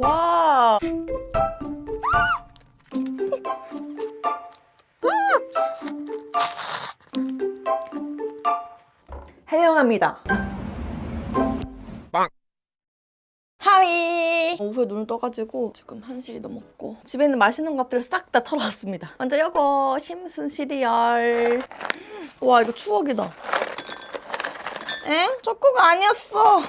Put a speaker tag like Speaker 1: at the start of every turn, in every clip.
Speaker 1: 와. 해명합니다. 하이! 오후에 눈을 떠가지고 지금 1시 넘었고 집에 있는 맛있는 것들을 싹 다 털어왔습니다. 먼저 이거 심슨 시리얼. 와 이거 추억이다. 엥? 초코가 아니었어.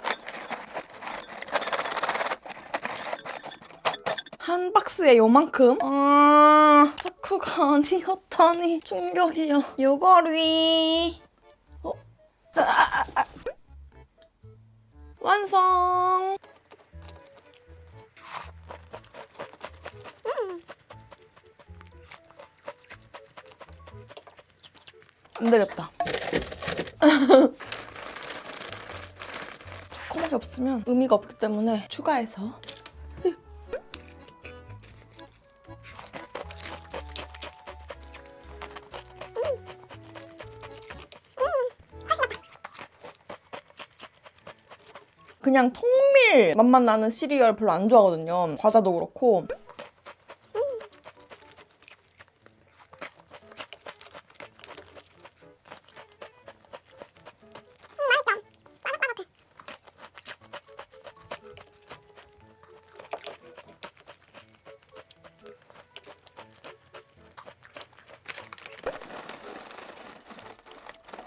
Speaker 1: 한 박스에 요만큼? 아, 초코가 아니었다니 충격이야. 요거리. 어? 아, 아, 아. 완성. 안 되겠다. 초코맛이 없으면 의미가 없기 때문에 추가해서 그냥 통밀 맛만 나는 시리얼 별로 안 좋아하거든요. 과자도 그렇고.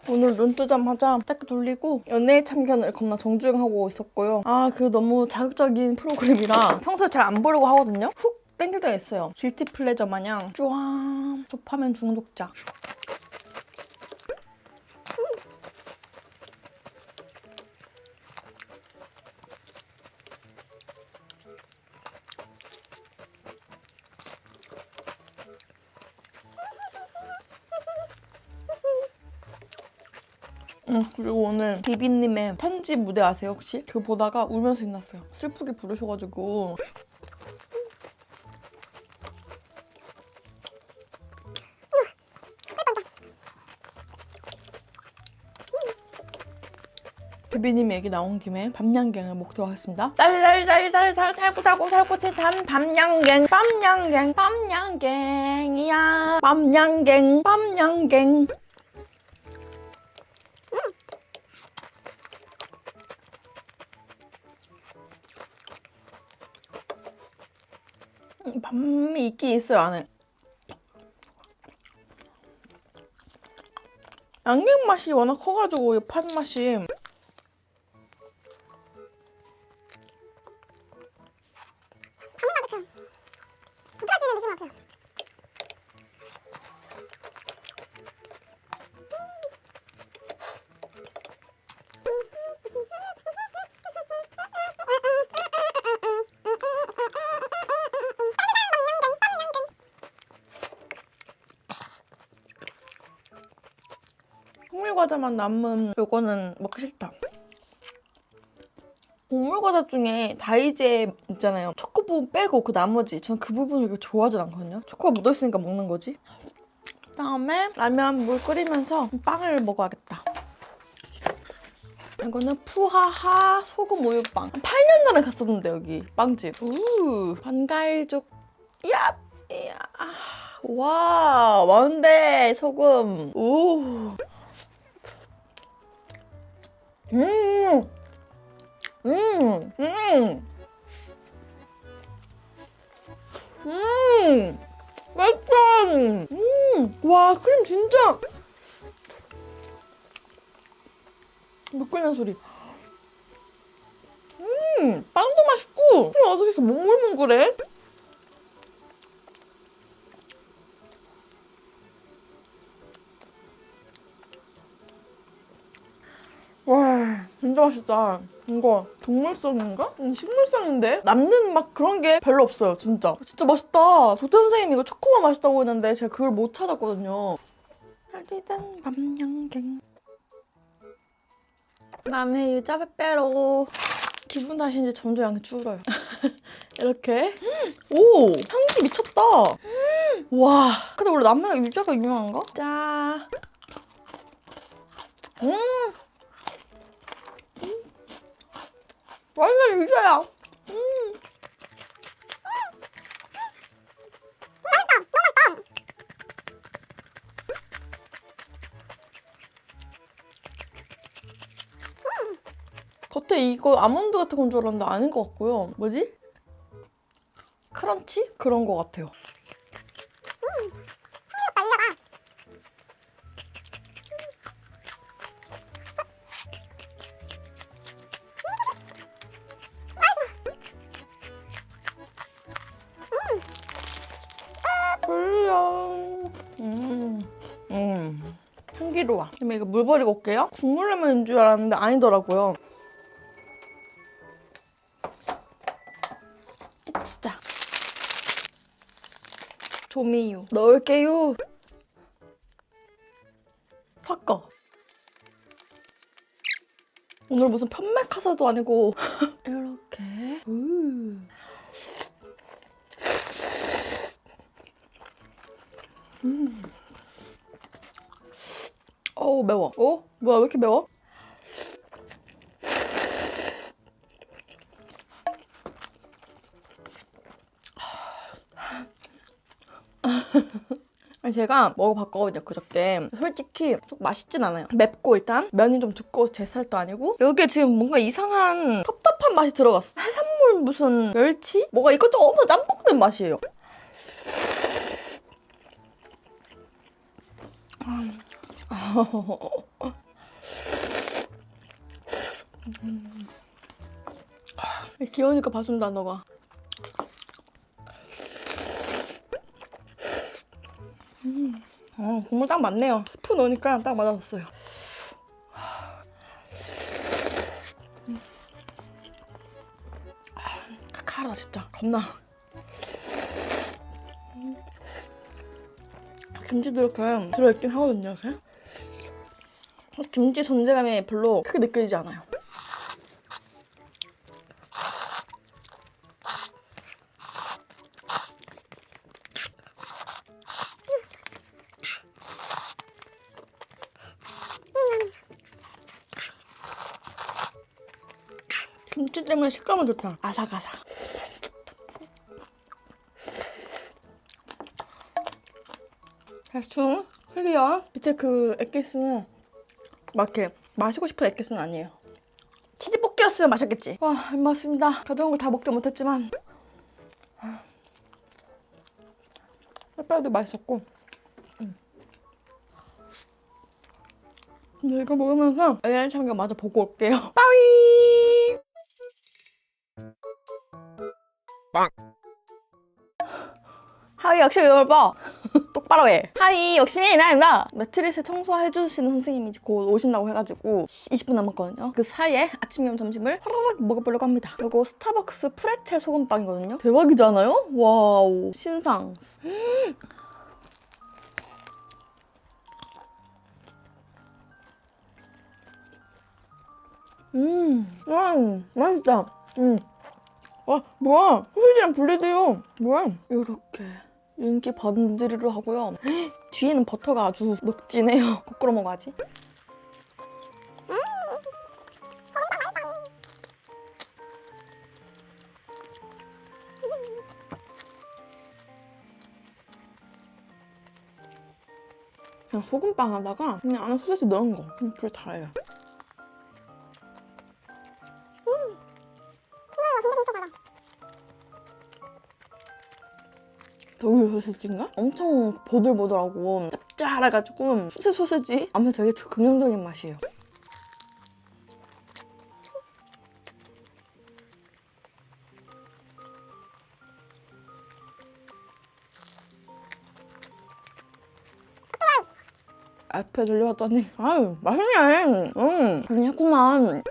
Speaker 1: 오늘 눈 뜨자마자 딱 돌리고 연애 참견을 겁나 정주행하고 있었고요. 아, 그 너무 자극적인 프로그램이라 평소에 잘 안 보려고 하거든요. 훅 땡길 때가 있어요. 길티 플레저 마냥 쭈앙 도파민 중독자. 오늘 비비님의 편지 무대 아세요 혹시? 그거 보다가 울면서 신났어요. 슬프게 부르셔가지고 비비님 얘기 나온 김에 밤양갱을 먹도록 하겠습니다. 달달달달달 살고 살고 살고 단 밤양갱 밤양갱 밤양갱이야 밤양갱 밤양갱 있어요 안에. 양갱 맛이 워낙 커가지고 이 팥 맛이 과자만 남은 요거는 먹기 싫다. 곡물 과자 중에 다이제 있잖아요. 초코 부분 빼고 그 나머지 전 그 부분을 좋아하진 않거든요. 초코가 묻어있으니까 먹는 거지. 그다음에 라면 물 끓이면서 빵을 먹어야겠다. 이거는 푸하하 소금 우유빵. 8년 전에 갔었는데 여기 빵집. 우 반갈죽. 야, 야. 와 많은데 소금. 오. 음. 맛있다. 이거 동물성인가? 음, 식물성인데? 남는 막 그런 게 별로 없어요, 진짜. 진짜 맛있다. 도태 선생님이 이거 초코만 맛있다고 했는데 제가 그걸 못 찾았거든요. 알리단 밤양갱. 남의 유자 빼빼로. 기분 탓인지 점점 양이 줄어요. 이렇게. 오! 향기 미쳤다. 와. 근데 원래 남해가 유자가 유명한가? 자. 음! 완전 유자야. 음. 겉에 이거 아몬드 같은 건 줄 알았는데 아닌 것 같고요. 뭐지? 크런치? 그런 것 같아요. 향기로워. 그러면 이거 물 버리고 올게요. 국물 라면인 줄 알았는데 아니더라고요. 자. 조미유 넣을게요. 섞어. 오늘 무슨 편맥 카사도 아니고 뭐야 왜 이렇게 매워? 제가 먹어봤거든요 그저께. 솔직히 속 맛있진 않아요. 맵고 일단 면이 좀 두꺼워서 제 스타일도 아니고. 여기에 지금 뭔가 이상한 텁텁한 맛이 들어갔어. 해산물 무슨 멸치? 뭐가 이것도 너무 짬뽕된 맛이에요 귀여우니까 봐준다 너가. 음, 어, 국물 딱 맞네요. 스프 넣으니까 딱 맞아졌어요. 음. 아, 칼칼하다 진짜. 겁나. 음. 김치도 이렇게 들어있긴 하거든요 이렇게. 김치 존재감이 별로 크게 느껴지지 않아요 때문에 식감은 좋다. 아삭아삭. 대충 클리어. 밑에 그 액기스는 막 이렇게 마시고 싶은 액기스는 아니에요. 치즈 볶기였으면 마셨겠지. 와, 안 맞습니다. 가져온 걸 다 먹지 못했지만. 햇빨도 맛있었고. 음. 근데 이거 먹으면서 AI 참견 마저 보고 올게요. 빠 위! 하이 역시 열봐 똑바로 해. 하이 역시 이나입니다 매트리스 청소해 주시는 선생님이 이제 곧 오신다고 해가지고 20분 남았거든요. 그 사이에 아침 겸 점심을 화라락 먹어보려고 합니다. 이거 스타벅스 프레첼 소금빵이거든요. 대박이지 않아요? 와우. 신상. 음, 음 맛있다. 음. 와 뭐야? 소시지랑 분리돼요. 뭐야? 이렇게 윤기 번지르르 하고요. 뒤에는 버터가 아주 녹진해요. 거꾸로 먹어야지 그냥 소금빵 하다가 그냥 안에 소세지 넣은 거. 음, 그게 다예요 소세지인가? 엄청 보들보들하고 짭짤해가지고 소세 소세지 아무튼 되게 긍정적인 맛이에요. 앞에 들려왔더니 아유 맛있네 응 그냥 했구만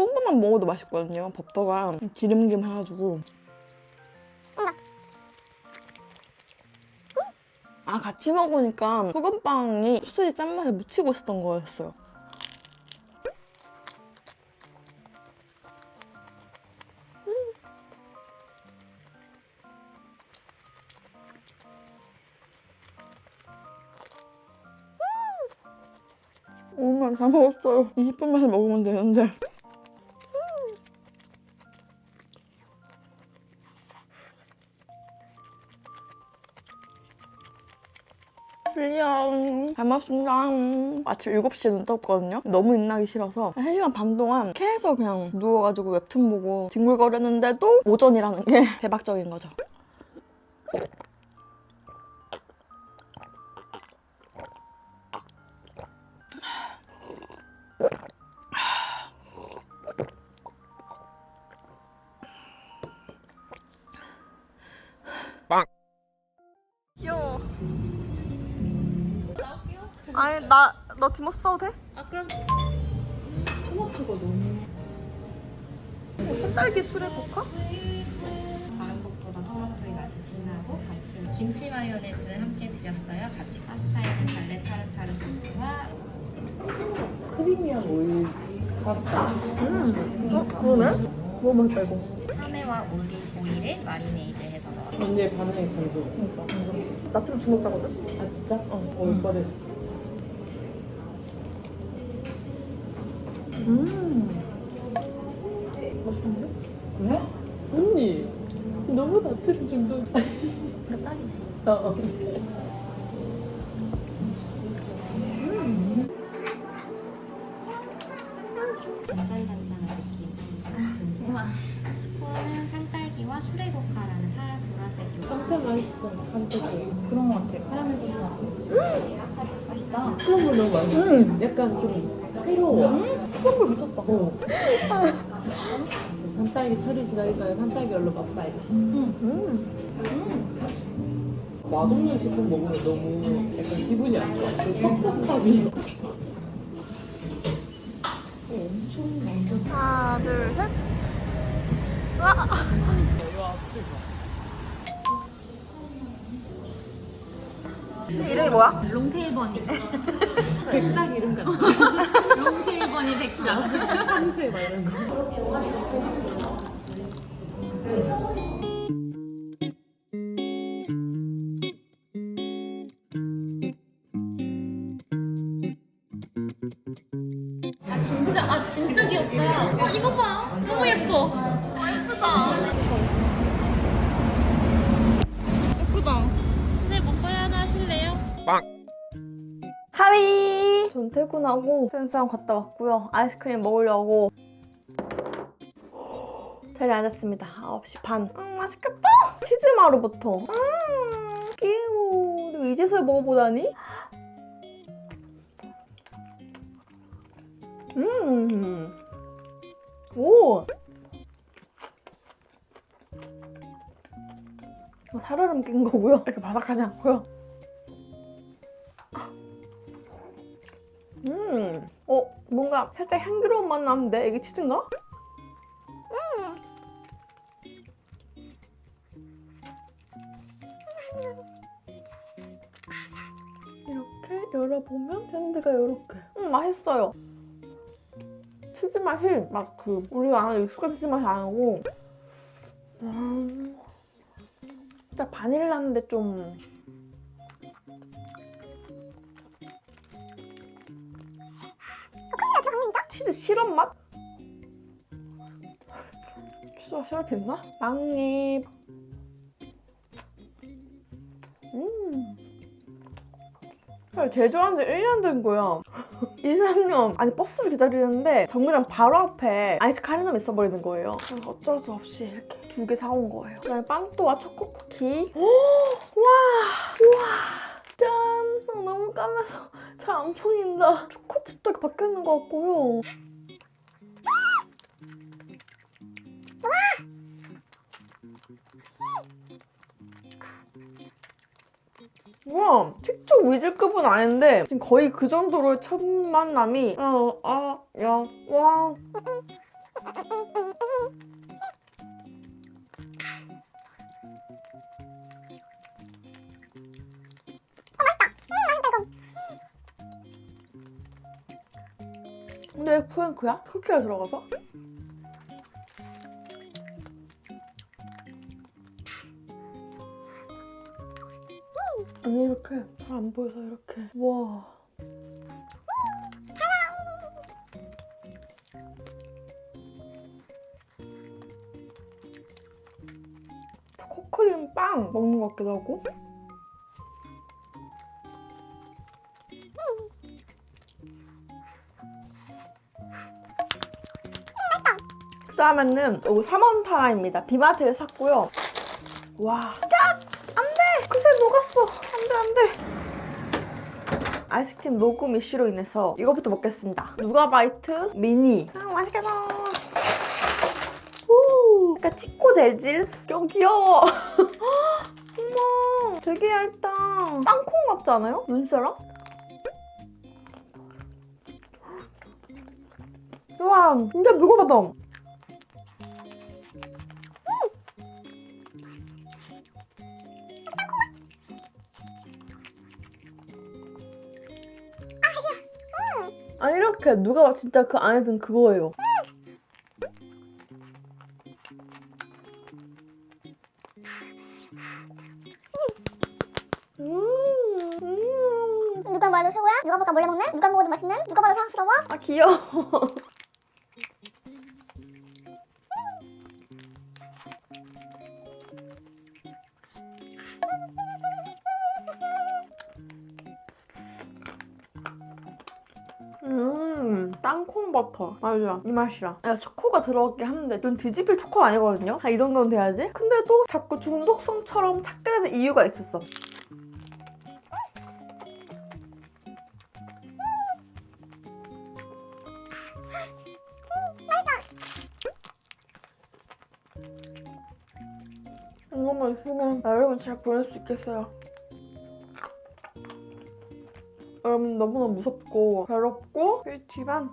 Speaker 1: 소금만 먹어도 맛있거든요. 버터가 기름김 해가지고. 아 같이 먹으니까 소금빵이 소세지 짠맛에 묻히고 있었던 거였어요. 정말 잘 먹었어요. 20분만 먹으면 되는데. 잘 먹었습니다. 아침 7시에 눈 떴거든요. 너무 인나기 싫어서 1시간 반 동안 계속 그냥 누워가지고 웹툰 보고 뒹굴거렸는데도 오전이라는 게 대박적인 거죠. 요. 아니 나너 뒷모습 써도 돼?
Speaker 2: 아 그럼
Speaker 3: 토마토가 너무
Speaker 1: 딸기 술에 볶아?
Speaker 2: 다른 것보다 토마토의 맛이 진하고 같이 김치 마요네즈 함께 드렸어요. 같이 파스타에는 달래 타르타르 소스와
Speaker 3: 크리미한 오일 파스타.
Speaker 1: 음. 어 그러네. 너무 맛있다 이거.
Speaker 2: 참외와 올리브 오일을 마리네이드해서 넣었어요.
Speaker 3: 언니의 반응이 궁금해.
Speaker 1: 그러니까. 나좀 주먹 자거든.
Speaker 3: 아 진짜?
Speaker 1: 어.
Speaker 3: 올 뻔했어.
Speaker 1: 음. 맛있는데?
Speaker 3: 그래? 언니 너무 나트륨 중독.
Speaker 2: 딸이네.
Speaker 3: 어.
Speaker 2: 단짠단짠한 느낌. 우와. 스콘은 산딸기와 수레고카라는 파란 보라색 요거.
Speaker 3: 상태 맛있어. 상태도.
Speaker 2: 그런 것 같아요. 카라멜 소스 맛있다.
Speaker 3: 그런 거 너무 맛있지. 약간 좀 새로워.
Speaker 1: 크럼블 미쳤다.
Speaker 3: 어. 산딸기 철이 지나기 전에 산딸기 얼른 맛봐야지.
Speaker 1: 음.
Speaker 3: 맛없는 식품 먹으면 너무 약간 기분이 안 좋아. 그 퍽퍽함이.
Speaker 1: 하나 둘 셋. 와. 이 이름이 뭐야?
Speaker 2: 롱테일 버니.
Speaker 3: 백작 이름 같아.
Speaker 2: 롱테일 버니 백작.
Speaker 3: 막 이런 거.
Speaker 2: 아 진짜 아 진짜 귀엽다. 아 이거 봐. 너무 예뻐.
Speaker 1: 예쁘다. 예쁘다.
Speaker 2: 네 목걸이 하나 하실래요?
Speaker 1: 하위! 전 퇴근하고 센스랑 갔다 왔고요. 아이스크림 먹으려고 자리에 앉았습니다. 9시 반. 음, 맛있겠다! 치즈마루부터. 음, 끼우. 이제서야 먹어보다니? 음. 오! 이거 살얼음 낀 거고요. 이렇게 바삭하지 않고요. 음, 어, 뭔가 살짝 향기로운 맛 나는데 이게 치즈인가? 이렇게 열어보면 샌드가 이렇게. 음, 맛있어요. 치즈 맛이 막 그 우리가 아는 익숙한 치즈 맛이 아니고, 음, 진짜 바닐라인데 좀 치즈 시럽 맛? 치즈가 시럽이 있나? 빵잎 사실 제조한 지 1년 된 거야 2, 3년 아니 버스를 기다리는데 정류장 바로 앞에 아이스 카리넘 있어 버리는 거예요 그래서 어쩔 수 없이 이렇게 두 개 사온 거예요 그다음에 빵또와 초코 쿠키 오! 와! 우와! 짠! 아, 너무 까매서 잘 안 보인다. 초코칩도 이렇게 박혀 있는 것 같고요. 와, tiktok 위즐급은 아닌데 지금 거의 그 정도로 첫 만남이 어, 아, 야, 와. 근데 왜 프랭크야? 쿠키가 들어가서? 아니 이렇게 잘 안 보여서 이렇게. 와. 코크림 빵 먹는 것 같기도 하고. 그 다음에는 이거 삼원타라입니다. 비마트에서 샀고요. 와. 아이스크림 녹음 이슈로 인해서 이거부터 먹겠습니다. 누가바이트 미니. 아, 맛있겠다. 오, 약간 티코 젤질? 너무 귀여워. 어머, 되게 얇다. 땅콩 같지 않아요? 눈사람? 와, 진짜 무거워다. 아 이렇게 누가 진짜 그 안에 든 그거예요. 버터. 맞아. 이 맛이야. 야, 초코가 들어갔긴 한데, 이건 뒤집힐 초코 아니거든요? 한 이 정도는 돼야지? 근데도 자꾸 중독성처럼 찾게 되는 이유가 있었어. 이것만 있으면 여러분 잘 보낼 수 있겠어요. 여러분 너무너무 무섭고 괴롭고 그렇지만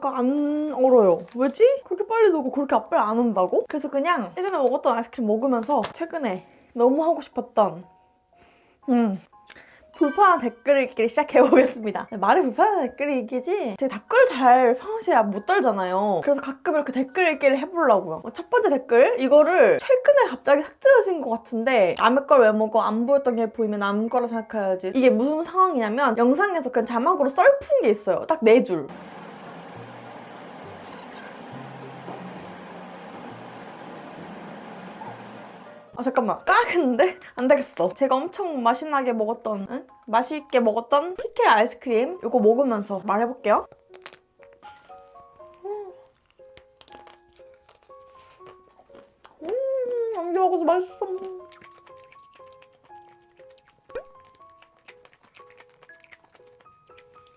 Speaker 1: 사문타나가 안 얼어요. 왜지? 그렇게 빨리 녹고 그렇게 앞발 안 온다고? 그래서 그냥 예전에 먹었던 아이스크림 먹으면서 최근에 너무 하고 싶었던 음 불편한 댓글 읽기를 시작해보겠습니다. 말이 불편한 댓글 읽기지 제가 댓글을 잘 평소에 못 달잖아요. 그래서 가끔 이렇게 댓글 읽기를 해보려고요. 첫 번째 댓글 이거를 최근에 갑자기 삭제하신 것 같은데 남의 걸 왜 먹어 안 보였던 게 보이면 남 거라 생각해야지 이게 무슨 상황이냐면 영상에서 그냥 자막으로 썰푼 게 있어요. 딱 네 줄. 아 잠깐만 까겠는데? 안 되겠어 제가 엄청 맛있나게 먹었던 응? 맛있게 먹었던 피케 아이스크림 이거 먹으면서 말해볼게요 음, 음 안개 먹어서 맛있어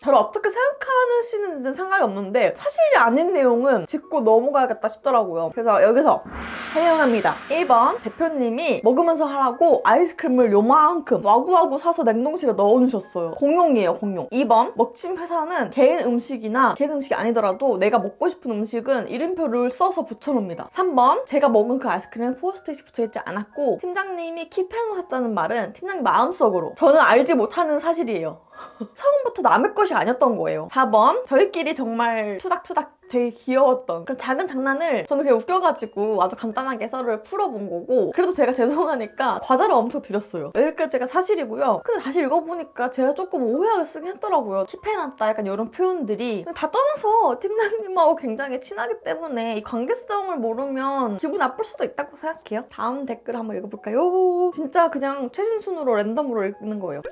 Speaker 1: 별로 어떻게 생각하시는지는 상관이 없는데 사실이 아닌 내용은 짚고 넘어가야겠다 싶더라고요. 그래서 여기서 해명합니다. 1번 대표님이 먹으면서 하라고 아이스크림을 요만큼 와구와구 사서 냉동실에 넣어주셨어요. 공용이에요, 공용. 2번 먹침 회사는 개인 음식이나 개인 음식이 아니더라도 내가 먹고 싶은 음식은 이름표를 써서 붙여놓습니다. 3번 제가 먹은 그 아이스크림에 포스트잇이 붙여있지 않았고 팀장님이 킵해놓으셨다는 말은 팀장님 마음속으로 저는 알지 못하는 사실이에요. 처음부터 남의 것이 아니었던 거예요. 4번 저희끼리 정말 투닥투닥 되게 귀여웠던 그런 작은 장난을 저는 그냥 웃겨가지고 아주 간단하게 썰을 풀어본 거고 그래도 제가 죄송하니까 과자를 엄청 드렸어요. 여기까지가 사실이고요. 근데 다시 읽어보니까 제가 조금 오해하게 쓰긴 했더라고요. 킵해놨다 약간 이런 표현들이 다 떠나서 팀장님하고 굉장히 친하기 때문에 이 관계성을 모르면 기분 나쁠 수도 있다고 생각해요. 다음 댓글 한번 읽어볼까요? 진짜 그냥 최신순으로 랜덤으로 읽는 거예요.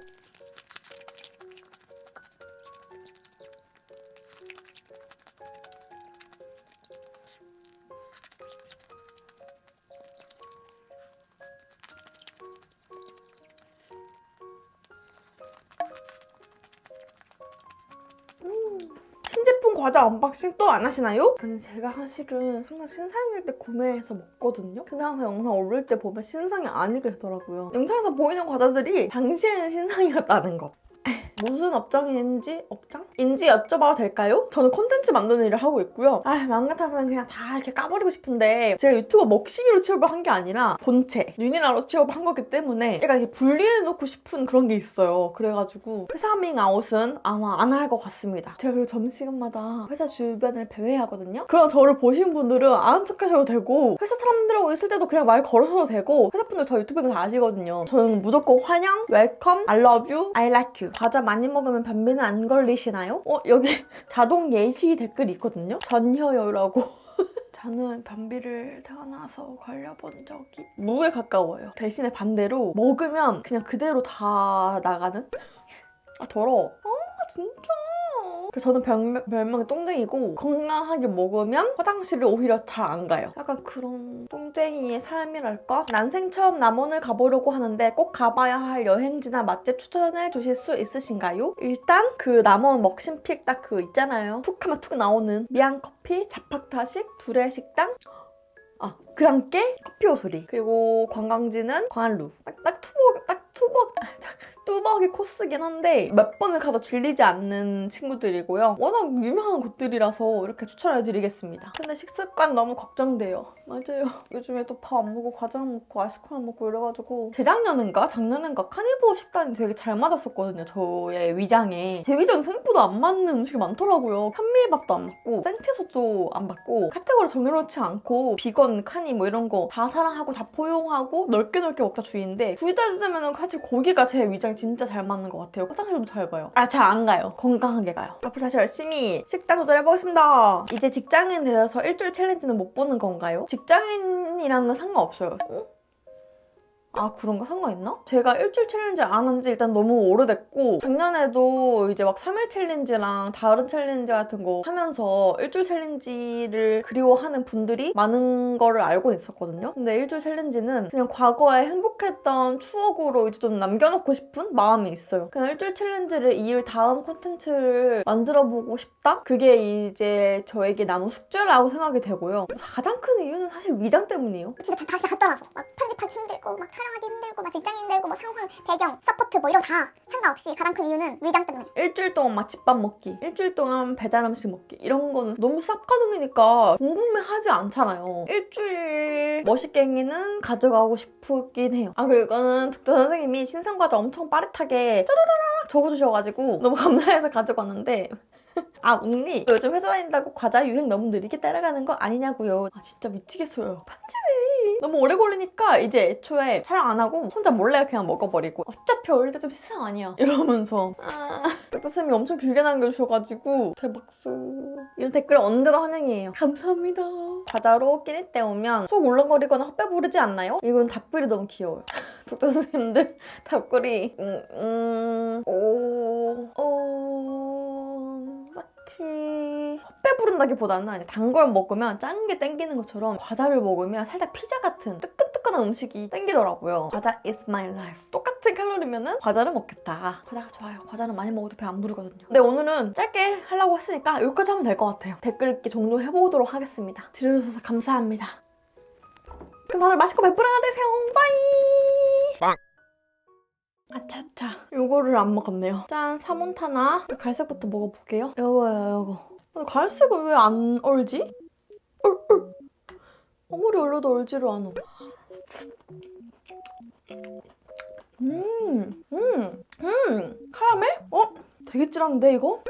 Speaker 1: 과자 언박싱 또 안 하시나요? 아니 제가 사실은 항상 신상일 때 구매해서 먹거든요. 근데 항상 영상 올릴 때 보면 신상이 아니게 되더라고요. 영상에서 보이는 과자들이 당시에는 신상이었다는 거. 무슨 업종인지 업장? 인지 여쭤봐도 될까요? 저는 콘텐츠 만드는 일을 하고 있고요. 아, 마음 같아서는 그냥 다 이렇게 까버리고 싶은데 제가 유튜버 먹시기로 취업을 한 게 아니라 본체, 유니나로 취업을 한 거기 때문에 약간 이렇게 분리해놓고 싶은 그런 게 있어요. 그래가지고 회사밍 아웃은 아마 안 할 것 같습니다. 제가 그리고 점심시간마다 회사 주변을 배회하거든요. 그럼 저를 보신 분들은 아는 척 하셔도 되고 회사 사람들하고 있을 때도 그냥 말 걸어서도 되고 회사 분들 저 유튜브 다 아시거든요. 저는 무조건 환영, 웰컴, I love you, I like you. 과자 많이 먹으면 변비는 안 걸리시나요? 어 여기 자동 예시 댓글이 있거든요. 전혀요라고. 저는 변비를 태어나서 걸려본 적이 무에 가까워요. 대신에 반대로 먹으면 그냥 그대로 다 나가는? 아 더러워. 아 진짜. 그래서 저는 별명, 별명이 똥쟁이고 건강하게 먹으면 화장실을 오히려 잘 안 가요. 약간 그런 똥쟁이의 삶이랄까? 난생 처음 남원을 가보려고 하는데 꼭 가봐야 할 여행지나 맛집 추천해 주실 수 있으신가요? 일단 그 남원 먹심픽 딱 그 있잖아요. 툭 하면 툭 나오는 미안커피, 자팍타식, 두레식당 아, 그랑깨, 커피 오 소리. 그리고 관광지는 광안루. 딱, 딱 투벅, 딱 투벅, 뚜벅이 코스긴 한데 몇 번을 가도 질리지 않는 친구들이고요. 워낙 유명한 곳들이라서 이렇게 추천해드리겠습니다. 근데 식습관 너무 걱정돼요. 맞아요. 요즘에 또 밥 안 먹고 과자 먹고 아이스크림 먹고 이래가지고 재작년인가 작년인가 카니보 식단이 되게 잘 맞았었거든요. 저의 위장에. 제 위장이 생각보다 안 맞는 음식이 많더라고요. 현미밥도 안 맞고 생채소도 안 맞고 카테고리 정해놓지 않고 비건, 카니 뭐 이런 거 다 사랑하고 다 포용하고 넓게 넓게 먹자 주의인데 둘다 드시면은 사실 고기가 제 위장에 진짜 잘 맞는 것 같아요. 화장실도 잘 가요. 아 잘 안 가요. 건강하게 가요. 앞으로 다시 열심히 식단 도전해보겠습니다. 이제 직장인 되어서 일주일 챌린지는 못 보는 건가요? 직장인이라는 건 상관없어요. 어? 아 그런가 상관있나? 제가 일주일 챌린지 안 한 지 일단 너무 오래됐고 작년에도 이제 막 3일 챌린지랑 다른 챌린지 같은 거 하면서 일주일 챌린지를 그리워하는 분들이 많은 거를 알고 있었거든요 근데 일주일 챌린지는 그냥 과거에 행복했던 추억으로 이제 좀 남겨놓고 싶은 마음이 있어요 그냥 일주일 챌린지를 이을 다음 콘텐츠를 만들어보고 싶다? 그게 이제 저에게 나눈 숙제라고 생각이 되고요 가장 큰 이유는 사실 위장 때문이에요
Speaker 4: 진짜 다, 다 와서 막 편집하기 힘들고 막 촬영하기 힘들고 막 직장 힘들고 뭐 상황 배경 서포트 뭐 이런 거다 상관없이 가장 큰 이유는 위장 때문에
Speaker 1: 일주일 동안 맛집밥 먹기, 일주일 동안 배달 음식 먹기 이런 거는 너무 쌉가능이니까 궁금해하지 않잖아요. 일주일 멋있갱이는 가져가고 싶긴 해요. 아 그리고 이거는 득자 선생님이 신상과자 엄청 빠릿하게 짜라라락 적어주셔가지고 너무 감사해서 가져갔는데 아 언니 요즘 회사 다닌다고 과자 유행 너무 느리게 따라가는 거 아니냐고요. 아 진짜 미치겠어요. 편집이. 너무 오래 걸리니까 이제 애초에 촬영 안 하고 혼자 몰래 그냥 먹어버리고 어차피 어릴 때좀 시상 아니야. 이러면서. 아. 백다쌤이 엄청 길게 남겨주셔가지고 대박수. 이런 댓글 언제나 환영이에요. 감사합니다. 과자로 끼니 때우면 속 울렁거리거나 헛배 부르지 않나요? 이건 답글이 너무 귀여워요. 독자 선생님들 답글이 음, 음, 오, 오, 이제 단걸 먹으면 짠 게 땡기는 것처럼 과자를 먹으면 살짝 피자 같은 뜨끈뜨끈한 음식이 땡기더라고요. 과자 is my life. 똑같은 칼로리면은 과자를 먹겠다. 과자가 좋아요. 과자는 많이 먹어도 배 안 부르거든요. 근데 오늘은 짧게 하려고 했으니까 여기까지 하면 될 것 같아요. 댓글 읽기 종료 해보도록 하겠습니다. 들어주셔서 감사합니다. 그럼 다들 맛있고 배부르가 되세요. 바이! 아차차. 요거를 안 먹었네요. 짠, 사몬타나. 갈색부터 먹어볼게요. 요거요, 요거. 갈색은 왜안 얼지? 얼, 얼. 아무리 얼려도 얼지를 않아. 음, 음, 음. 카라멜? 어? 되게 찔한데, 이거?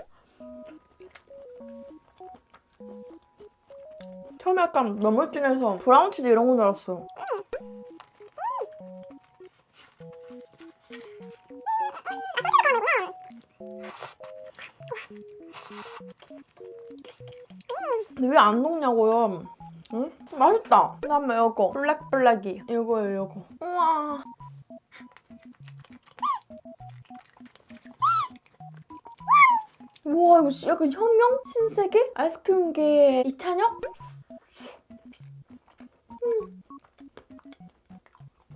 Speaker 1: 처음에 약간 너무 진해서 브라운 치즈 이런 건 줄 알았어 안 녹냐고요? 응? 맛있다. 그다음에 이거 블랙블랙이 이거예요, 이거. 우와. 우와 이거 씨- 약간 혁명? 신세계? 아이스크림계 이찬혁? 음.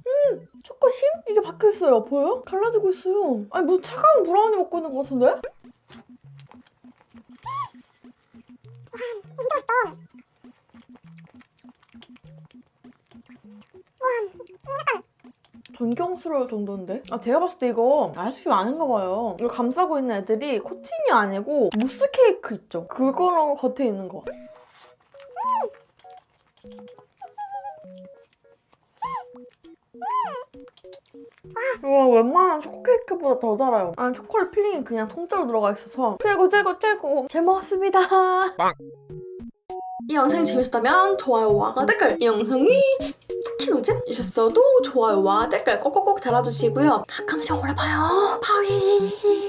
Speaker 1: 음, 초코심? 이게 박혀있어요. 보여요? 갈라지고 있어요. 아니 무슨 차가운 브라우니 먹고 있는 것 같은데?
Speaker 4: 진짜 맛있다
Speaker 1: 존경스러울 정도인데? 아 제가 봤을 때 이거 아이스크림 아닌가 봐요. 이걸 감싸고 있는 애들이 코팅이 아니고 무스 케이크 있죠? 그거랑 겉에 있는 거. 와 웬만한 초코 케이크보다 더 달아요. 아니 초콜릿 필링이 그냥 통째로 들어가 있어서 최고 최고 최고 잘 먹었습니다. 이 영상이 재밌었다면 좋아요와 댓글 이 영상이 스 키우진? 이셨어도 좋아요와 댓글 꼭꼭꼭 달아주시고요. 가끔씩 오래 봐요. 파이.